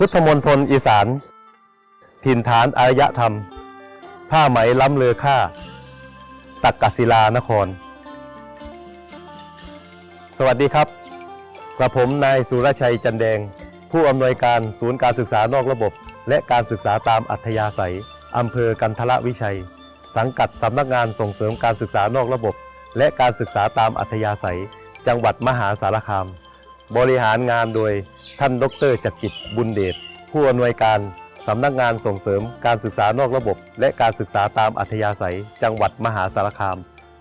พุทธมณฑลอีสาน ถิ่นฐานอารยธรรม ผ้าไหมล้ำเลอค่า ตักกศิลานคร สวัสดีครับกระผมนายสุรชัยจันแดง ผู้อำนวยการศูนย์การศึกษานอกระบบ และการศึกษาตามอัธยาศัยอำเภอกันทละวิชัย สังกัดสำนักงานส่งเสริมการศึกษานอกระบบ และการศึกษาตามอัธยาศัย จังหวัดมหาสารคาม บริหารงานโดยท่านดรจักริดบุญเดชผู้อำนวยการสำนักงานส่งเสริมการศึกษานอกระบบ และการศึกษาตามอัธยาศัย จังหวัดมหาสารคาม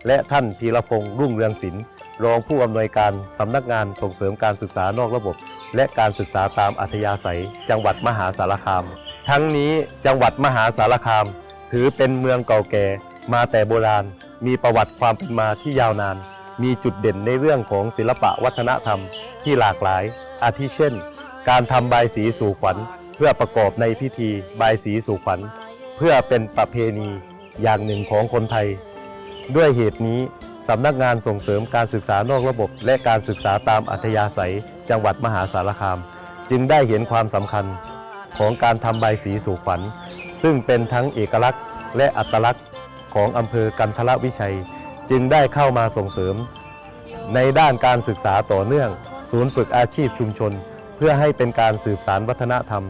และท่านธีรพงษ์รุ่งเรืองศิลป์รองผู้อำนวยการสำนักงานส่งเสริมการศึกษานอกระบบ และการศึกษาตามอัธยาศัย จังหวัดมหาสารคาม ทั้งนี้จังหวัดมหาสารคาม ถือเป็นเมืองเก่าแก่มาแต่โบราณ มีประวัติความเป็นมาที่ยาวนาน มีจุดเด่นในเรื่องของศิลปะวัฒนธรรม ที่หลากหลาย อาทิเช่น การทำบายสีสู่ขวัญ เพื่อประกอบในพิธีบายสีสู่ขวัญ เพื่อเป็นประเพณีอย่างหนึ่งของคนไทย ด้วยเหตุนี้สำนักงานส่งเสริมการศึกษานอกระบบ และการศึกษาตามอัธยาศัย จังหวัดมหาสารคาม จึงได้เห็นความสำคัญของการทำบายสีสู่ขวัญ ซึ่งเป็นทั้งเอกลักษณ์ และอัตลักษณ์ของอำเภอกันทละวิชัย จึงได้เข้ามาส่งเสริม ในด้านการศึกษาต่อเนื่อง ศูนย์ฝึกอาชีพชุมชน เพื่อให้เป็นการสืบสารวัฒนธรรม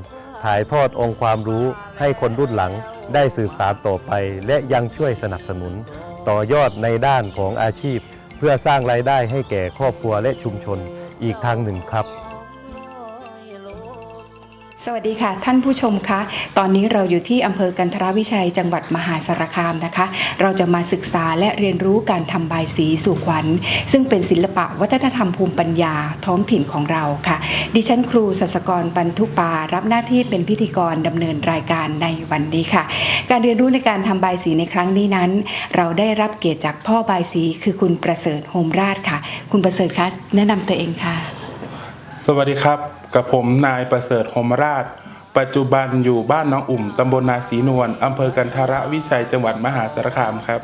ถ่ายทอดองค์ความรู้ให้คนรุ่นหลังได้สืบสารต่อไป และยังช่วยสนับสนุน ต่อยอดในด้านของอาชีพ เพื่อสร้างรายได้ให้แก่ครอบครัวและชุมชนอีกทางหนึ่งครับ สวัสดีค่ะ ท่านผู้ชมคะ ตอนนี้เราอยู่ที่อำเภอกันทรวิชัยจังหวัดมหาสารคามนะคะ เราจะมาศึกษาและเรียนรู้การทำบายสีสู่ขวัญ ซึ่งเป็นศิลปะวัฒนธรรมภูมิปัญญาท้องถิ่นของเราค่ะ ดิฉันครูสัสกรบรรทุปา รับหน้าที่เป็นพิธีกรดำเนินรายการในวันนี้ค่ะ การเรียนรู้ในการทำบายสีในครั้งนี้นั้น เราได้รับเกียรติจากพ่อบายสีคือคุณประเสริฐโฮมราชค่ะ คุณประเสริฐคะแนะนำตัวเองค่ะ สวัสดีครับ กับผมนายประเสริฐโฮมราช ปัจจุบันอยู่บ้านน้องอุ่มตำบลนาศรีนวลอำเภอกันทรวิชัยจังหวัดมหาสารคามครับ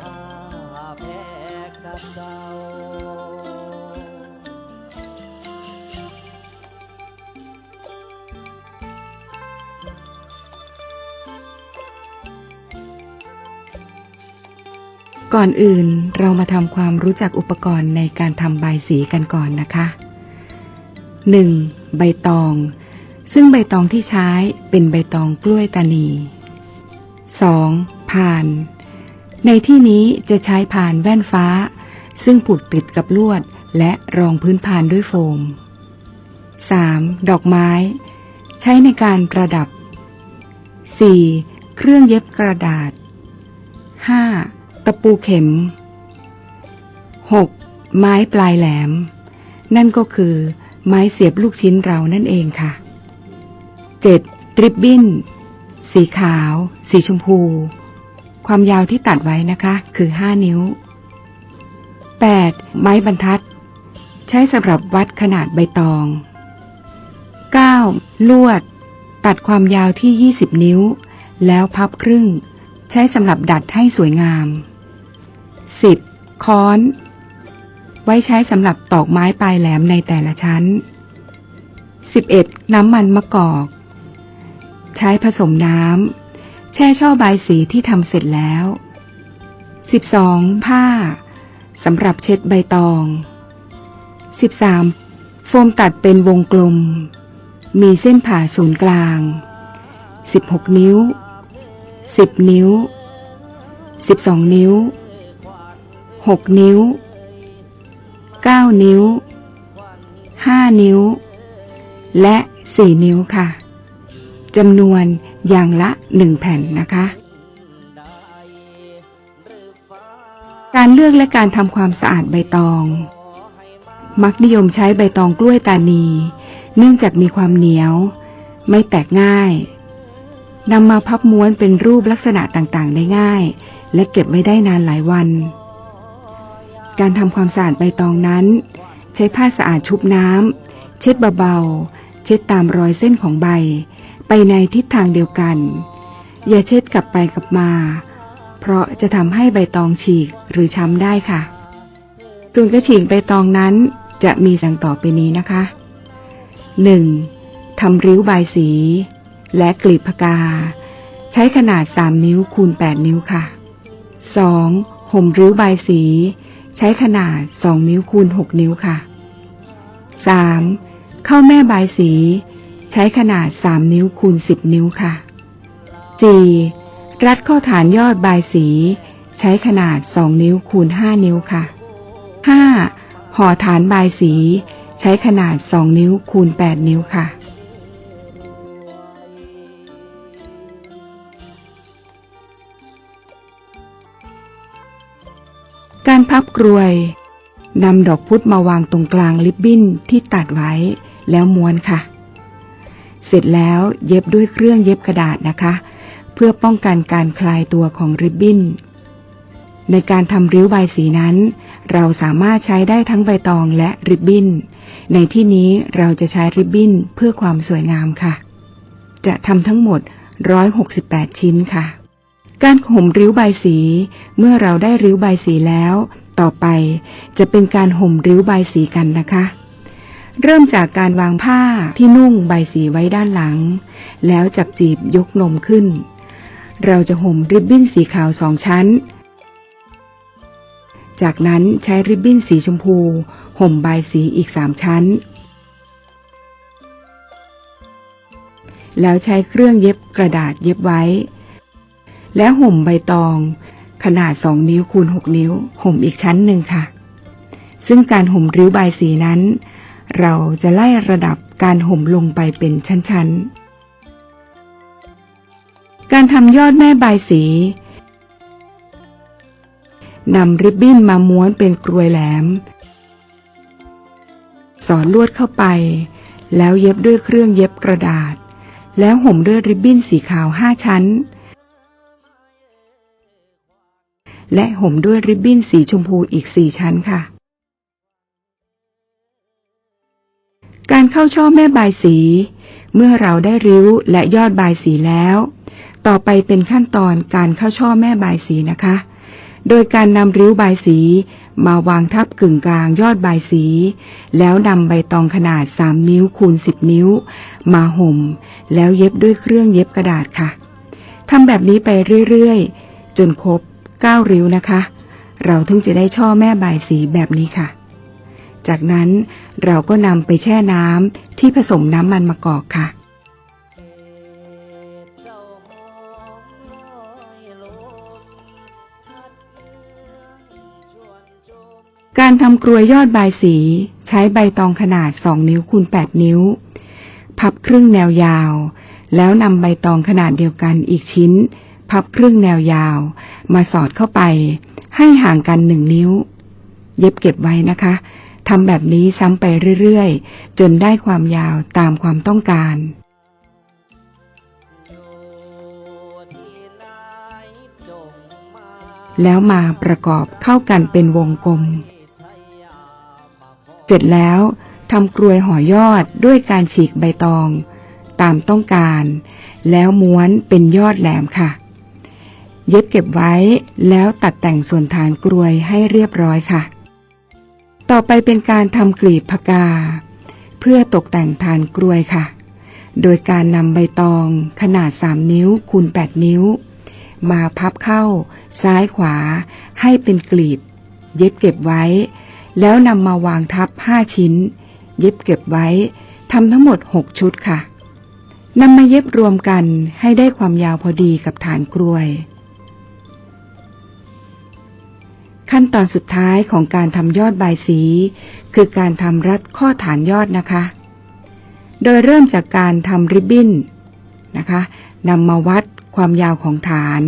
ก่อนอื่นเรามาทำความรู้จักอุปกรณ์ในการทำใบสีกันก่อนนะคะ 1. ใบตอง ซึ่งใบตองที่ใช้เป็นใบตองกล้วยตานี 2. ผ่าน ในที่นี้จะใช้ผ่านแว่นฟ้า ซึ่งผูกติดกับลวดและรองพื้นผ่านด้วยโฟม 3. ดอกไม้ ใช้ในการประดับ 4. เครื่องเย็บกระดาษ 5. ตะปูเข็ม 6. ไม้ปลายแหลม นั่นก็คือ ไม้เสียบลูกชิ้นเรานั่นเองค่ะ 7. ริบบิ้น สีขาว สีชมพู ความยาวที่ตัดไว้นะคะ คือ5นิ้ว 8. ไม้บรรทัด ใช้สำหรับวัดขนาดใบตอง 9. ลวด ตัดความยาวที่20นิ้ว แล้วพับครึ่ง ใช้สำหรับดัดให้สวยงาม 10. ค้อน ไว้ใช้สำหรับตอกไม้ปลายแหลมในแต่ละชั้น 11. น้ำมันมะกอก ใช้ผสมน้ำ แช่ช่อบายสีที่ทำเสร็จแล้ว 12. ผ้าสำหรับเช็ดใบตอง 13. โฟมตัดเป็นวงกลม มีเส้นผ่าศูนย์กลาง 16 นิ้ว 10 นิ้ว 12 นิ้ว 6 นิ้ว 9 นิ้ว 5 นิ้ว และ 4 นิ้วค่ะจำนวนอย่างละ 1 แผ่นนะคะ การเลือกและการทำความสะอาดใบตอง มักนิยมใช้ใบตองกล้วยตานี เนื่องจากมีความเหนียว ไม่แตกง่ายนำมาพับม้วนเป็นรูปลักษณะต่างๆ ได้ง่าย และเก็บไว้ได้นานหลายวัน การทำความสะอาดใบตองนั้น ใช้ผ้าสะอาดชุบน้ำเช็ดเบาๆ เช็ดตามรอยเส้นของใบ ไปในทิศทางเดียวกัน อย่าเช็ดกลับไปกลับมา เพราะจะทำให้ใบตองฉีกหรือช้ำได้ค่ะส่วนกระฉีกใบตองนั้นจะมีดังต่อไปนี้นะคะ 1. ทำริ้วใบสี และกลีบพกา ใช้ขนาด 3 นิ้วคูณ 8 นิ้วค่ะ 2. ห่มริ้วใบสี ช้ขนาด 2 นิ้วคูณ 6 นิ้วค่ะ 3. เข้าแม่ใบายสี ใช้ขนาด 3 นิ้วคูณ 10 นิ้วค่ะ 4. รัดข้อฐานยอดใบายสี ใช้ขนาด 2 นิ้วคูณ 5 นิ้วค่ะ 5. ห่อฐานบายสี ใช้ขนาด 2 นิ้วคูณ 8 นิ้วค่ะ การพับกรวยนำดอกพุธมาวางตรงกลางลิบบิ้นที่ตัดไว้แล้วม้วนค่ะ เสร็จแล้วเย็บด้วยเครื่องเย็บกระดาษนะคะ เพื่อป้องกันการคลายตัวของริบบิ้น ในการทำริ้วใบสีนั้น เราสามารถใช้ได้ทั้งใบตองและริบบิ้น ในที่นี้เราจะใช้ริบบิ้นเพื่อความสวยงามค่ะ จะทำทั้งหมด 168 ชิ้นค่ะ การห่มริ้วใบสี เมื่อเราได้ริ้วใบสีแล้ว ต่อไปจะเป็นการห่มริ้วใบสีกันนะคะ เริ่มจากการวางผ้าที่นุ่งใบสีไว้ด้านหลัง แล้วจับจีบยกนมขึ้น เราจะห่มริบบิ้นสีขาวสองชั้น จากนั้นใช้ริบบิ้นสีชมพูห่มใบสีอีกสามชั้น แล้วใช้เครื่องเย็บกระดาษเย็บไว้ แล้วห่มใบตอง ขนาดสองนิ้วคูณหกนิ้ว ห่มอีกชั้นหนึ่งค่ะ ซึ่งการห่มริ้วใบสีนั้น เราจะไล่ระดับการห่มลงไปเป็นชั้นๆ การทำยอดแม่ใบสีนำริบบิ้นมาม้วนเป็นกรวยแหลม สอดลวดเข้าไป แล้วเย็บด้วยเครื่องเย็บกระดาษ แล้วห่มด้วยริบบิ้นสีขาวห้าชั้น และห่มด้วยริบบิ้นสีชมพูอีกสี่ชั้นค่ะ การเข้าช่อแม่บายสี เมื่อเราได้ริ้วและยอดบายสีแล้ว ต่อไปเป็นขั้นตอนการเข้าช่อแม่บายสีนะคะ โดยการนำริ้วบายสีมาวางทับกึ่งกลางยอดบายสี แล้วนำใบตองขนาด 3 นิ้วคูณ 10 นิ้ว มาห่ม แล้วเย็บด้วยเครื่องเย็บกระดาษค่ะทำแบบนี้ไปเรื่อยๆ จนครบ 9ริ้วนะคะ เราถึงจะได้ช่อแม่บายสีแบบนี้ค่ะ จากนั้นเราก็นำไปแช่น้ำที่ผสมน้ำมันมะกอกค่ะการทำกรวยยอดบายสีใช้ใบตองขนาด2นิ้วคูณ8นิ้ว พับครึ่งแนวยาว แล้วนำใบตองขนาดเดียวกันอีกชิ้น พับครึ่งแนวยาว มาสอดเข้าไป ให้ห่างกันหนึ่งนิ้ว เย็บเก็บไว้นะคะทำแบบนี้ซ้ำไปเรื่อยๆ จนได้ความยาวตามความต้องการแล้วมาประกอบเข้ากันเป็นวงกลม เสร็จแล้วทำกรวยห่อยอดด้วยการฉีกใบตอง ตามต้องการ แล้วม้วนเป็นยอดแหลมค่ะ เย็บเก็บไว้ แล้วตัดแต่งส่วนฐานกรวยให้เรียบร้อยค่ะ ต่อไปเป็นการทำกลีบพกา เพื่อตกแต่งฐานกรวยค่ะ โดยการนำใบตองขนาด 3 นิ้วคูณ 8 นิ้ว มาพับเข้า ซ้ายขวา ให้เป็นกลีบ เย็บเก็บไว้ แล้วนำมาวางทับ 5 ชิ้น เย็บเก็บไว้ทำทั้งหมด 6 ชุดค่ะนำมาเย็บรวมกันให้ได้ความยาวพอดีกับฐานกรวย ขั้นตอนสุดท้ายของการทำยอดใบสี คือการทำรัดข้อฐานยอดนะคะ โดยเริ่มจากการทำริบบิ้นนะคะนำมาวัดความยาวของฐาน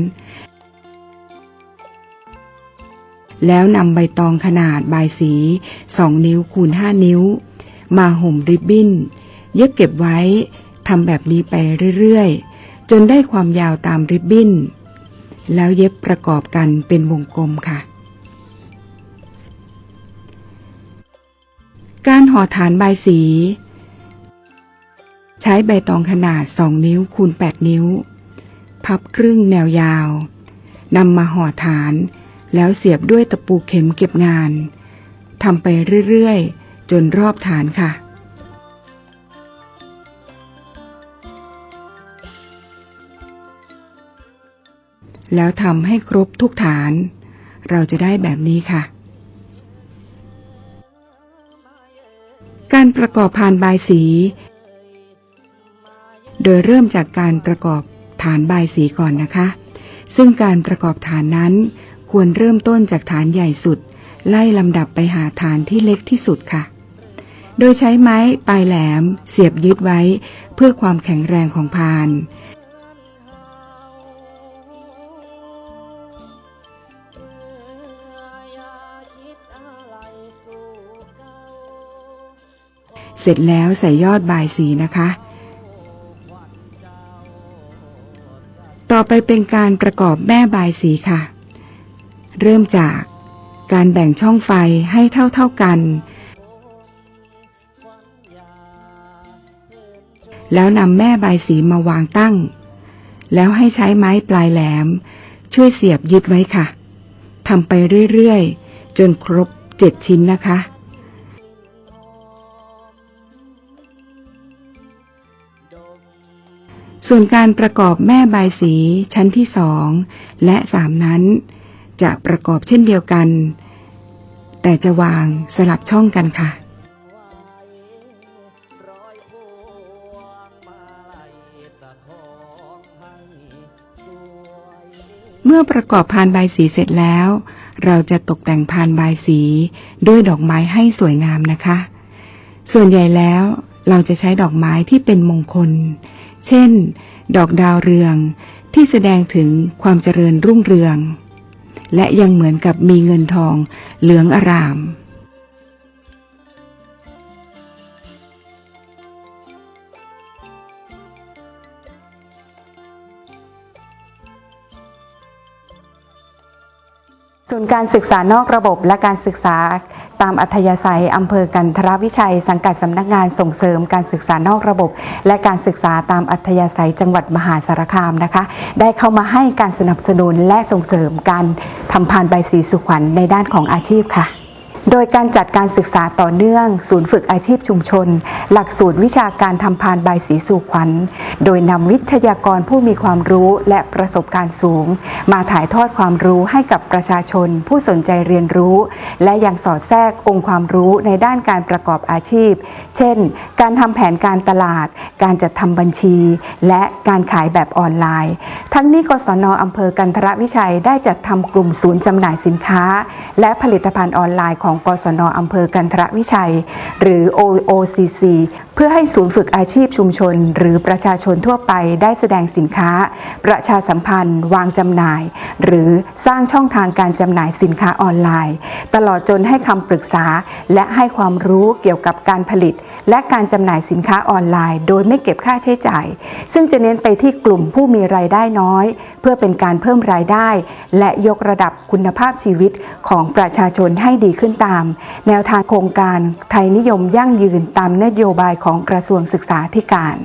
แล้วนำใบตองขนาดใบสี 2 นิ้วคูณ 5 นิ้ว มาห่มริบบิ้นเย็บเก็บไว้ทำแบบนี้ไปเรื่อยๆ จนได้ความยาวตามริบบิ้น แล้วเย็บประกอบกันเป็นวงกลมค่ะ การห่อฐานใบสี ใช้ใบตองขนาด2นิ้วคูณ8นิ้ว พับครึ่งแนวยาวนำมาห่อฐาน แล้วเสียบด้วยตะปูเข็มเก็บงานทำไปเรื่อยๆ จนรอบฐานค่ะแล้วทำให้ครบทุกฐาน เราจะได้แบบนี้ค่ะ การประกอบพานบายสี โดยเริ่มจากการประกอบฐานบายสีก่อนนะคะ ซึ่งการประกอบฐานนั้น ควรเริ่มต้นจากฐานใหญ่สุด ไล่ลำดับไปหาฐานที่เล็กที่สุดค่ะ โดยใช้ไม้ปลายแหลม เสียบยึดไว้ เพื่อความแข็งแรงของพาน เสร็จแล้วใส่ยอดบายสีนะคะ ต่อไปเป็นการประกอบแม่บายสีค่ะ เริ่มจากการแบ่งช่องไฟให้เท่าๆกัน แล้วนำแม่บายสีมาวางตั้ง แล้วให้ใช้ไม้ปลายแหลม ช่วยเสียบยึดไว้ค่ะทำไปเรื่อยๆ จนครบเจ็ดชิ้นนะคะ ส่วนการประกอบแม่ใบาสีชั้นที่สองและสามนั้น จะประกอบเช่นเดียวกัน แต่จะวางสลับช่องกันค่ะเมื่อประกอบพานใบสีเสร็จแล้ว เราจะตกแต่งพานใบสีด้วยดอกไม้ให้สวยงามนะคะ ส่วนใหญ่แล้วเราจะใช้ดอกไม้ที่เป็นมงคล เช่น ดอกดาวเรืองที่แสดงถึงความเจริญรุ่งเรือง และยังเหมือนกับมีเงินทองเหลืองอารามศูนย์การศึกษานอกระบบและการศึกษา ตามอัธยาศัยอำเภอกันทรวิชัย สังกัดสำนักงานส่งเสริมการศึกษานอกระบบ และการศึกษาตามอัธยาศัยจังหวัดมหาสารคามนะคะ ได้เข้ามาให้การสนับสนุนและส่งเสริมการทำพานใบสีสุขวัญในด้านของอาชีพค่ะ โดยการจัดการศึกษาต่อเนื่อง ศูนย์ฝึกอาชีพชุมชน หลักสูตรวิชาการทำพานใบสีสู่ขวัญ โดยนำวิทยากรผู้มีความรู้และประสบการณ์สูง มาถ่ายทอดความรู้ให้กับประชาชน ผู้สนใจเรียนรู้ และยังสอดแทรกองค์ความรู้ในด้านการประกอบอาชีพ เช่น การทำแผนการตลาด การจัดทำบัญชี และการขายแบบออนไลน์ ทั้งนี้กศนอำเภอกันทรวิชัยได้จัดทำกลุ่มศูนย์จำหน่ายสินค้า และผลิตภัณฑ์ออนไลน์ของของกศนอำเภอกันทรวิชัย หรือ OOCC เพื่อให้ศูนย์ฝึกอาชีพชุมชน หรือประชาชนทั่วไปได้แสดงสินค้า ประชาสัมพันธ์ วางจำหน่าย หรือสร้างช่องทางการจำหน่ายสินค้าออนไลน์ ตลอดจนให้คำปรึกษา และให้ความรู้เกี่ยวกับการผลิต และการจำหน่ายสินค้าออนไลน์ โดยไม่เก็บค่าใช้จ่าย ซึ่งจะเน้นไปที่กลุ่มผู้มีรายได้น้อย เพื่อเป็นการเพิ่มรายได้ และยกระดับคุณภาพชีวิตของประชาชนให้ดีขึ้นตาม แนวทางโครงการไทยนิยมยั่งยืนตามนโยบายของกระทรวงศึกษาธิการ